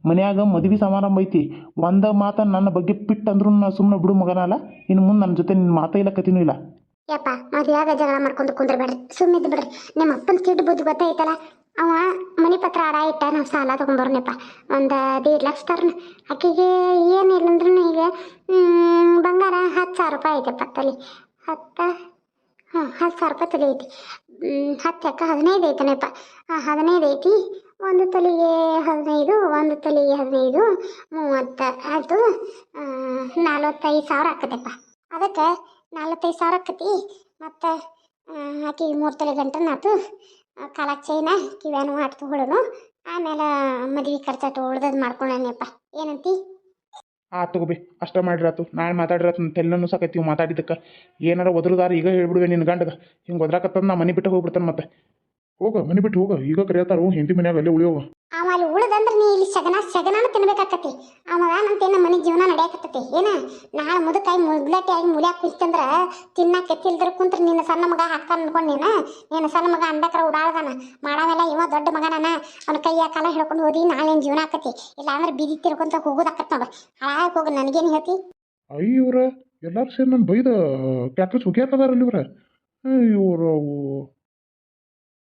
ಮನ್ಯಾಗ ಮದುವೆ ಸಮಾರಂಭ ಐತಿ. ಒಂದ ಮಾತ ನನ್ನ ಬಗ್ಗೆ ಪಿಟ್ ಅಂದ್ರು ನಾ ಸುಮ್ಮನೆ ಬಿಡು ಮಗನ ಇನ್ನು ಮುಂದೆ ನನ್ನ ಜೊತೆ ನಿನ್ನ ಮಾತೇ ಇಲ್ಲ ಕತಿನೂ ಇಲ್ಲ.
ಯಪ್ಪ ಮದುವೆಯಾಗ ಜಗಳ ಮಾಡ್ಕೊಂಡು ಕುಂದ್ರಬೇಡ್ರಿ. ಸುಮ್ಮನೆ ಬಿಡ್ರಿ. ನಿಮ್ಮ ಅಪ್ಪನ ಕಿಡ್ ಬುದ್ಧಿ ಗೊತ್ತೈತಲ್ಲ ಅವ ಮನಿ ಪತ್ರ ಅಡ ಇಟ್ಟ ನಾವು ಸಾಲ ತೊಗೊಂಬರ್ನಪ್ಪ. ಒಂದು ದೇಡ್ ಲಕ್ಷ ತರ್ನ. ಆಕೆಗೆ ಏನಿಲ್ಲ ಅಂದ್ರೂ ಈಗ ಬಂಗಾರ ಹತ್ತು ಸಾವಿರ ರೂಪಾಯಿ ಐತೆ ಪತ್ತಲಿ ಹತ್ತ ಹಾಂ ಹತ್ತು ಸಾವಿರ ರೂಪಾಯಿ ತಲೆ ಐತಿ. ಹತ್ತು ಅಕ್ಕ ಹದಿನೈದು ಐತನಪ್ಪ. ಹದಿನೈದು ಐತಿ, ಒಂದು ತಲೆಗೆ ಹದಿನೈದು, ಒಂದು ತಲೆಗೆ ಹದಿನೈದು, ಮೂವತ್ತು ಆಯಿತು. ನಲ್ವತ್ತೈದು ಸಾವಿರ ಆಕತಪ್ಪ ಅದಕ್ಕೆ ನಲ್ವತ್ತೈದು ಸಾವಿರ ಆಕತಿ ಮತ್ತು ಆಕಿ ಮೂರು ತಲೆ ಗಂಟನ ಆತು. ಕಾಲ ಚೈನ, ಕಿವ್ಯಾನು ಹಾಕ್ತು ತಗೊಳ್ಳೋನು ಆಮೇಲೆ ಮದುವೆ ಖರ್ಚು ಉಳ್ದದ್ದು ಮಾಡ್ಕೊಳ್ಳೋಣಪ್ಪ ಏನಂತಿ?
ಆ ತಗೋಬಿ ಅಷ್ಟ ಮಾಡಿರತ್ತು ನಾಳೆ ಮಾತಾಡಿರತ್ತು ನನ್ನ ತೆಲ್ಲನ್ನು ಸಾಕೈತಿ ಇವ್ ಮಾತಾಡಿದ್ದಕ್ಕೆ. ಏನಾರ ಒದರುದಾರ ಈಗ ಹೇಳ್ಬಿಡುವೆ ನಿನ್ನ ಗಂಡಗ. ಹಿಂಗೆ ಒದ್ರಾಕತ್ತಂದು ನಾ ಮನೆ ಬಿಟ್ಟು ಹೋಗ್ಬಿಡ್ತಾನೆ ಮತ್ತೆ.
ಹೋಗ, ಮನೆ ಬಿಟ್ಟು ಹೋಗ. ಈಗ ಕರೆಯತ್ತಾರ ಹಿಂದಿ ಮನ್ಯಾಗ ಅಲ್ಲೇ ಉಳಿಯೋಗ.
ಅಲ್ಲಿ ಉಳ್ದಂದ್ರೆ ನೀ ಇಲ್ಲಿ ಸಗನ ತಿನ್ಬೇಕಾಕತಿ ಅವಾಗ ನಂತೇನ ಮನೆ ಜೀವನ ನಡೆಯಕತ್ತತಿ. ಏನ? ನಾಳೆ ಮುದಕಾಯಿ ಮುಗ್ಲಟ್ಟಿ ಆಗಿ ಮುಲ್ಯಾಕ ಕುಂತಂದ್ರ ತಿನ್ನಕ್ಕೆ ಎತ್ತಿಲ್ದ್ರ ಕುಂತ್ರ ನಿನ್ನ ಸಣ್ಣ ಮಗ ಹಾಕ್ತಾನ ಅನ್ಕೊಂಡು ನೀನ? ನಿನ್ನ ಸಣ್ಣ ಮಗ ಅಂದಕ್ರ ಉಡಾಳ್ದಾನ. ಮಾಡವೆಲ್ಲ ಇವ ದೊಡ್ಡ ಮಗನನ ಅವ್ನ ಕೈಯ ಕಾಲ ಹಿಡ್ಕೊಂಡು ಹೋದಿ ನಾಳೆನ್ ಜೀವನ ಆಕತಿ. ಇಲ್ಲ ಅಂದ್ರೆ ಬೀದಿ ತಿರ್ಕೊಂತ ಹೋಗೋದಾಕತ್ ನೋಡ್ರಿ ಹಾಳಾಗಿ ಹೋಗ ನನಗೇನು ಹೇಳ್ತಿ?
ಅಯ್ಯ ಇವ್ರ, ಎಲ್ಲಾರು ಸೇರಿ ನಾನು ಬೈದ ಕ್ಯಾಟ್ರಸ್ ಹೋಗ್ಯಾಕದಾರಲ್ಲಿ ಇವ್ರ. ಇವರು